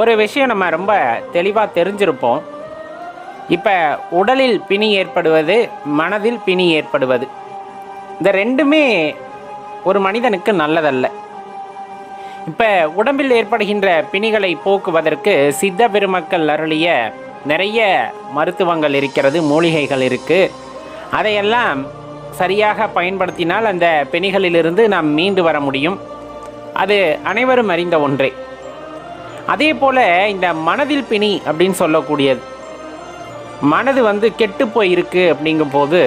ஒரு விஷயம் நம்ம ரொம்ப தெளிவாக தெரிஞ்சிருப்போம். இப்போ உடலில் பிணி ஏற்படுவது மனதில் பிணி ஏற்படுவது. இந்த ரெண்டுமே ஒரு மனிதனுக்கு நல்லதல்ல. இப்போ உடம்பில் ஏற்படுகின்ற பிணிகளை போக்குவதற்கு சித்த பெருமக்கள் அருளிய நிறைய மருத்துவங்கள் இருக்கிறது மூலிகைகள் இருக்குது அதையெல்லாம் சரியாக பயன்படுத்தினால் அந்த பிணிகளிலிருந்து நாம் மீண்டு வர முடியும். அது அனைவரும் அறிந்த ஒன்றே. அதே போல் இந்த மனதில் பிணி அப்படின்னு சொல்லக்கூடியது. மனது வந்து கெட்டு போயிருக்கு அப்படிங்கும் அப்படிங்கும்போது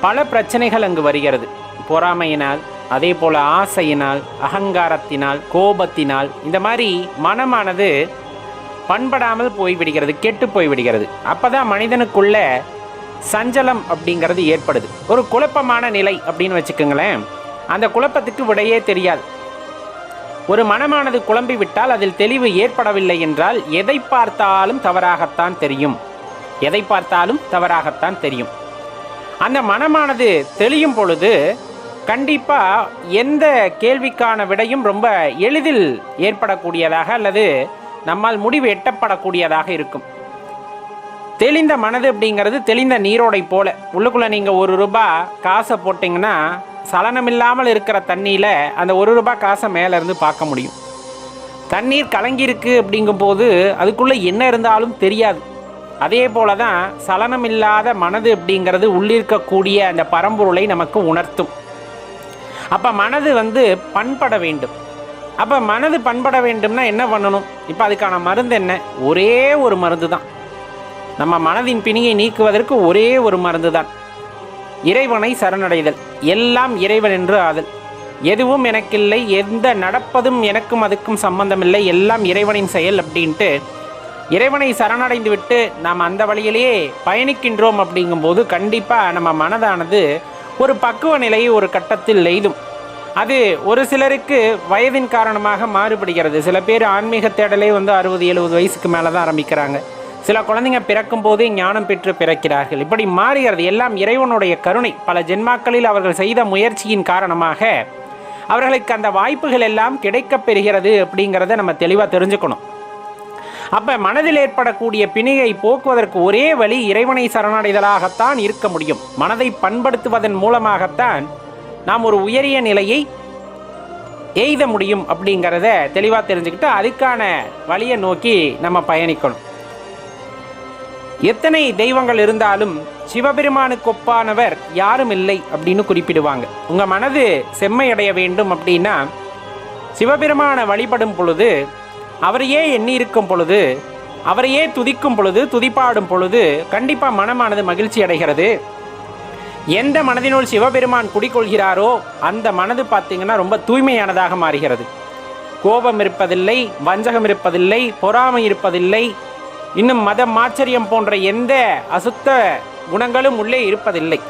பல பிரச்சனைகள் அங்கு வருகிறது. பொறாமையினால் அதே போல் ஆசையினால் அகங்காரத்தினால் கோபத்தினால் இந்த மாதிரி மனமானது பண்படாமல் போய்விடுகிறது கெட்டு போய்விடுகிறது. அப்பதான் மனிதனுக்குள்ள சஞ்சலம் அப்படிங்கிறது ஏற்படுது. ஒரு குழப்பமான நிலை அப்படின்னு வச்சுக்கோங்களேன். அந்த குழப்பத்துக்கு விடையே தெரியாது. ஒரு மனமானது குழம்பி விட்டால் அதில் தெளிவு ஏற்படவில்லை என்றால் எதை பார்த்தாலும் தவறாகத்தான் தெரியும். எதை பார்த்தாலும் தவறாகத்தான் தெரியும். அந்த மனமானது தெளியும் பொழுது கண்டிப்பாக எந்த கேள்விக்கான விடையும் ரொம்ப எளிதில் ஏற்படக்கூடியதாக அல்லது நம்மால் முடிவு எட்டப்படக்கூடியதாக இருக்கும். தெளிந்த மனது அப்படிங்கிறது தெளிந்த நீரோடை போல. உள்ளுக்குள்ளே நீங்கள் ஒரு ரூபாய் காசை போட்டிங்கன்னா சலனமில்லாமல் இருக்கிற தண்ணியில் அந்த ஒரு ரூபாய் காசை மேலேருந்து பார்க்க முடியும். தண்ணீர் கலங்கியிருக்கு அப்படிங்கும்போது அதுக்குள்ளே என்ன இருந்தாலும் தெரியாது. அதே போல தான் சலனமில்லாத மனது அப்படிங்கிறது உள்ளிருக்கக்கூடிய அந்த பரம்பொருளை நமக்கு உணர்த்தும். அப்போ மனது வந்து பண்பட வேண்டும். அப்போ மனது பண்பட வேண்டும்னா என்ன பண்ணணும்? இப்போ அதுக்கான மருந்து என்ன? ஒரே ஒரு மருந்து தான் நம்ம மனதின் பிணியை நீக்குவதற்கு ஒரே ஒரு மருந்து தான் இறைவனை சரணடைதல். எல்லாம் இறைவன் என்று ஆதல். எதுவும் எனக்கில்லை எந்த நடப்பதும் எனக்கும் அதுக்கும் சம்பந்தமில்லை எல்லாம் இறைவனின் செயல் அப்படின்ட்டு இறைவனை சரணடைந்து விட்டு நாம் அந்த வழியிலேயே பயணிக்கின்றோம் அப்படிங்கும்போது கண்டிப்பாக நம்ம மனதானது ஒரு பக்குவ நிலையை ஒரு கட்டத்தில் எய்தும். அது ஒரு சிலருக்கு வயதின் காரணமாக மாறுபடுகிறது. சில பேர் ஆன்மீக தேடலே வந்து அறுபது எழுபது வயசுக்கு மேலே தான் ஆரம்பிக்கிறாங்க. சில குழந்தைங்க பிறக்கும்போதே ஞானம் பெற்று பிறக்கிறார்கள். இப்படி மாறுகிறது. எல்லாம் இறைவனுடைய கருணை. பல ஜென்மாக்களில் அவர்கள் செய்த முயற்சியின் காரணமாக அவர்களுக்கு அந்த வாய்ப்புகள் எல்லாம் கிடைக்கப் பெறுகிறது அப்படிங்கிறத நம்ம தெளிவாக தெரிஞ்சுக்கணும். அப்போ மனதில் ஏற்படக்கூடிய பிணியை போக்குவதற்கு ஒரே வழி இறைவனை சரணடைதலாகத்தான் இருக்க முடியும். மனதை பண்படுத்துவதன் மூலமாகத்தான் நாம் ஒரு உயரிய நிலையை எய்த முடியும் அப்படிங்கிறத தெளிவாக தெரிஞ்சுக்கிட்டு அதுக்கான வழியை நோக்கி நம்ம பயணிக்கணும். எத்தனை தெய்வங்கள் இருந்தாலும் சிவபெருமானுக்கு ஒப்பானவர் யாரும் இல்லை அப்படின்னு குறிப்பிடுவாங்க. உங்க மனது செம்மையடைய வேண்டும் அப்படின்னா சிவபெருமானை வழிபடும் பொழுது அவரையே எண்ணியிருக்கும் பொழுது அவரையே துதிக்கும் பொழுது துதிப்பாடும் பொழுது கண்டிப்பாக மனமானது மகிழ்ச்சி அடைகிறது. எந்த மனதினுள் சிவபெருமான் குடிக்கொள்கிறாரோ அந்த மனது பார்த்தீங்கன்னா ரொம்ப தூய்மையானதாக மாறுகிறது. கோபம் இருப்பதில்லை வஞ்சகம் இருப்பதில்லை பொறாமை இருப்பதில்லை இன்னும் மதம் ஆச்சரியம் போன்ற எந்த அசுத்த குணங்களும் உள்ளே இருப்பதில்லை.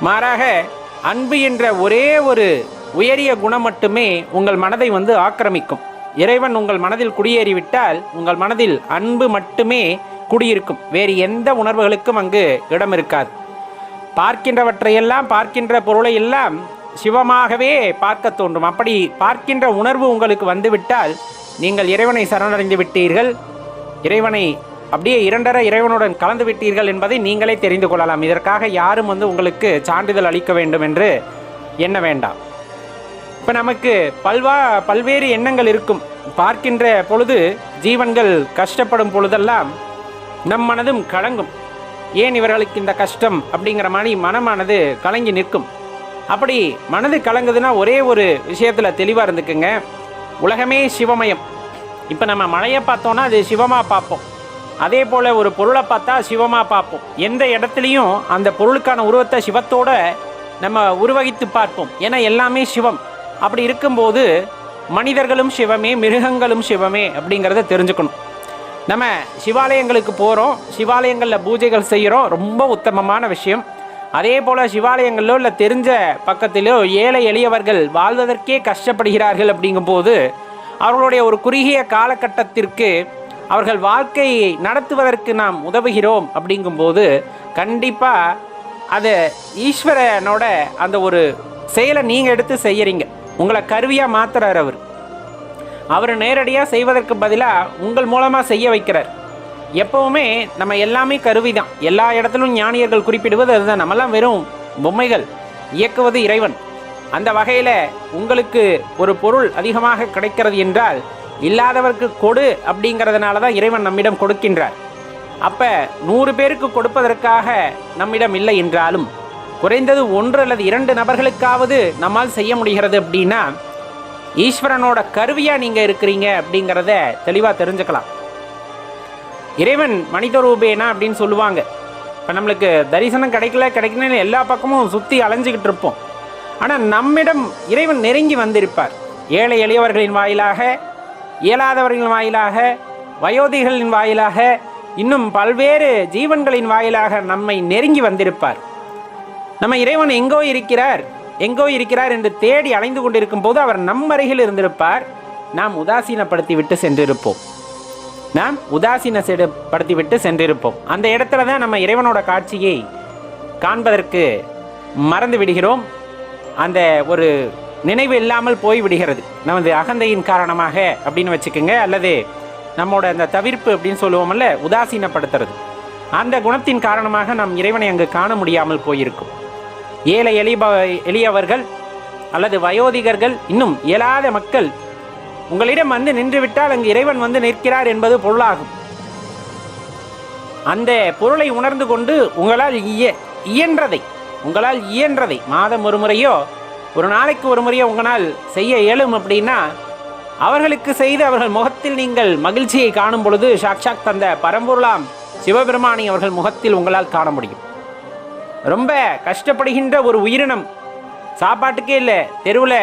மாறாக அன்பு என்ற ஒரே ஒரு உயரிய குணம் மட்டுமே உங்கள் மனதை வந்து ஆக்கிரமிக்கும். இறைவன் உங்கள் மனதில் குடியேறிவிட்டால் உங்கள் மனதில் அன்பு மட்டுமே குடியிருக்கும். வேறு எந்த உணர்வுகளுக்கும் அங்கு இடம் இருக்காது. பார்க்கின்றவற்றையெல்லாம் பார்க்கின்ற பொருளை எல்லாம் சிவமாகவே பார்க்க தோன்றும். அப்படி பார்க்கின்ற உணர்வு உங்களுக்கு வந்துவிட்டால் நீங்கள் இறைவனை சரணடைந்து விட்டீர்கள். இறைவனை அப்படியே இரண்டர இறைவனுடன் கலந்து விட்டீர்கள் என்பதை நீங்களே தெரிந்து கொள்ளலாம். இதற்காக யாரும் வந்து உங்களுக்கு சான்றிதழ் அளிக்க வேண்டும் என்று எண்ண வேண்டாம். இப்போ நமக்கு பல்வா பல்வேறு எண்ணங்கள் இருக்கும். பார்க்கின்ற பொழுது ஜீவன்கள் கஷ்டப்படும் பொழுதெல்லாம் நம் மனதும் கலங்கும். ஏன் இவர்களுக்கு இந்த கஷ்டம் அப்படிங்கிற மாதிரி மனமானது கலங்கி நிற்கும்? அப்படி மனது கலங்குதுன்னா ஒரே ஒரு விஷயத்தில் தெளிவாக இருந்துக்குங்க. உலகமே சிவமயம். இப்போ நம்ம மழையை பார்த்தோன்னா அது சிவமாக பார்ப்போம். அதே போல் ஒரு பொருளை பார்த்தா சிவமாக பார்ப்போம். எந்த இடத்துலையும் அந்த பொருளுக்கான உருவத்தை சிவத்தோட நம்ம உருவகித்து பார்ப்போம். ஏன்னா எல்லாமே சிவம். அப்படி இருக்கும்போது மனிதர்களும் சிவமே மிருகங்களும் சிவமே அப்படிங்கிறத தெரிஞ்சுக்கணும். நம்ம சிவாலயங்களுக்கு போகிறோம் சிவாலயங்களில் பூஜைகள் செய்கிறோம் ரொம்ப உத்தமமான விஷயம். அதே போல் சிவாலயங்களிலோ இல்லை தெரிஞ்ச பக்கத்திலோ ஏழை எளியவர்கள் வாழ்வதற்கே கஷ்டப்படுகிறார்கள் அப்படிங்கும்போது அவர்களுடைய ஒரு குறுகிய காலகட்டத்திற்கு அவர்கள் வாழ்க்கையை நடத்துவதற்கு நாம் உதவுகிறோம் அப்படிங்கும்போது கண்டிப்பாக அது ஈஸ்வரனோட அந்த ஒரு செயலை நீங்கள் எடுத்து செய்கிறீங்க உங்களை கருவியாக மாத்துறார் அவர். அவர் நேரடியாக செய்வதற்கு பதிலாக உங்கள் மூலமாக செய்ய வைக்கிறார். எப்பவுமே நம்ம எல்லாமே கருவி தான் எல்லா இடத்துலும் ஞானியர்கள் குறிப்பிடுவது அதுதான். நம்மெல்லாம் வெறும் பொம்மைகள் இயக்குவது இறைவன். அந்த வகையில் உங்களுக்கு ஒரு பொருள் அதிகமாக கிடைக்கிறது என்றால் இல்லாதவருக்கு கொடு அப்படிங்கிறதுனால தான் இறைவன் நம்மிடம் கொடுக்கின்றார். அப்போ நூறு பேருக்கு கொடுப்பதற்காக நம்மிடம் இல்லை என்றாலும் குறைந்தது ஒன்று அல்லது இரண்டு நபர்களுக்காவது நம்மால் செய்ய முடிகிறது அப்படின்னா ஈஸ்வரனோட கருவியாக நீங்கள் இருக்கிறீங்க அப்படிங்கிறத தெளிவாக தெரிஞ்சுக்கலாம். இறைவன் மனித ரூபேனா அப்படின்னு சொல்லுவாங்க. இப்போ நம்மளுக்கு தரிசனம் கிடைக்கல கிடைக்கலன்னு எல்லா பக்கமும் சுற்றி அலைஞ்சிக்கிட்டு இருப்போம். ஆனால் நம்மிடம் இறைவன் நெருங்கி வந்திருப்பார். ஏழை எளியவர்களின் வாயிலாக இயலாதவர்களின் வாயிலாக வயோதிகளின் வாயிலாக இன்னும் பல்வேறு ஜீவன்களின் வாயிலாக நம்மை நெருங்கி வந்திருப்பார். நம்ம இறைவன் எங்கோ இருக்கிறார் எங்கோ இருக்கிறார் என்று தேடி அலைந்து கொண்டிருக்கும் போது அவர் நம் அருகில் இருந்திருப்பார். நாம் உதாசீனப்படுத்தி விட்டு சென்றிருப்போம். நாம் உதாசீனப்படுத்தி விட்டு சென்றிருப்போம். அந்த இடத்துல தான் நம்ம இறைவனோட காட்சியை காண்பதற்கு மறந்து விடுகிறோம். அந்த ஒரு நினைவு இல்லாமல் போய் விடுகிறது நமது அகந்தையின் காரணமாக அப்படின்னு வச்சுக்கோங்க. அல்லது நம்மோட அந்த தவிர்ப்பு அப்படின்னு சொல்லுவோம்ல உதாசீனப்படுத்துறது. அந்த குணத்தின் காரணமாக நம் இறைவனை அங்கு காண முடியாமல் போயிருக்கும். ஏழை எளிப எளியவர்கள் அல்லது வயோதிகர்கள் இன்னும் இயலாத மக்கள் உங்களிடம் வந்து நின்றுவிட்டால் அங்கு இறைவன் வந்து நிற்கிறார் என்பது பொருளாகும். அந்த பொருளை உணர்ந்து கொண்டு உங்களால் இய இயன்றதை உங்களால் இயன்றதை மாதம் ஒரு முறையோ ஒரு நாளைக்கு ஒரு முறையை உங்களால் செய்ய இயலும் அப்படின்னா அவர்களுக்கு செய்து அவர்கள் முகத்தில் நீங்கள் மகிழ்ச்சியை காணும் பொழுது சாக்ஷாக் தந்த பரம்பொருளாம் சிவபெருமானி அவர்கள் முகத்தில் உங்களால் காண முடியும். ரொம்ப கஷ்டப்படுகின்ற ஒரு உயிரினம் சாப்பாட்டுக்கே இல்லை தெருவில்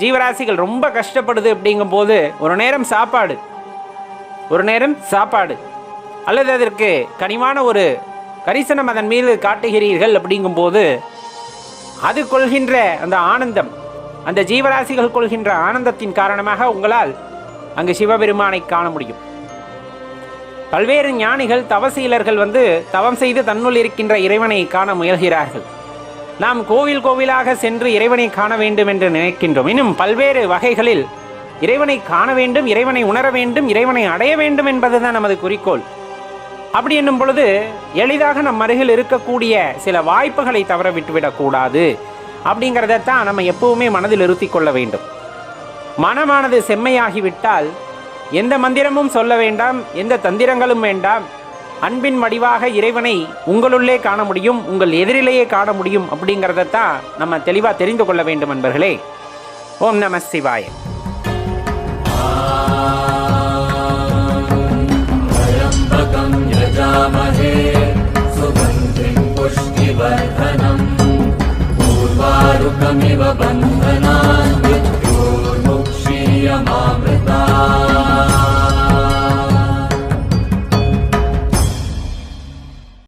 ஜீவராசிகள் ரொம்ப கஷ்டப்படுது அப்படிங்கும்போது ஒரு நேரம் சாப்பாடு ஒரு நேரம் சாப்பாடு. அல்லது அதற்கு கனிவான ஒரு கரிசனம் அதன் மீது காட்டுகிறீர்கள் அப்படிங்கும்போது அது கொள்கின்ற அந்த ஆனந்தம் அந்த ஜீவராசிகள் கொள்கின்ற ஆனந்தத்தின் காரணமாக உங்களால் அங்கு சிவபெருமானை காண முடியும். பல்வேறு ஞானிகள் தவசீலர்கள் வந்து தவம் செய்து தன்னுள் இருக்கின்ற இறைவனை காண முயல்கிறார்கள். நாம் கோவில் கோவிலாக சென்று இறைவனை காண வேண்டும் என்று நினைக்கின்றோம். இன்னும் பல்வேறு வகைகளில் இறைவனை காண வேண்டும் இறைவனை உணர வேண்டும் இறைவனை அடைய வேண்டும் என்பதுதான் நமது குறிக்கோள். அப்படி என்னும் பொழுது எளிதாக நம் அருகில் இருக்கக்கூடிய சில வாய்ப்புகளை தவற விட்டுவிடக்கூடாது அப்படிங்கிறத தான் நம்ம எப்பவுமே மனதில் இருத்தி கொள்ள வேண்டும். மனமானது செம்மையாகிவிட்டால் எந்த மந்திரமும் சொல்ல வேண்டாம் எந்த தந்திரங்களும் வேண்டாம். அன்பின் வடிவாக இறைவனை உங்களுள்ளே காண முடியும் உங்கள் எதிரிலேயே காண முடியும் அப்படிங்கிறத தான் நம்ம தெளிவாக தெரிந்து கொள்ள வேண்டும் என்பர்களே ஓம் நம சிவாய. विद्महे सुगन्धिम् पुष्टिवर्धनम्। पूर्वारुकमिव बन्धनम्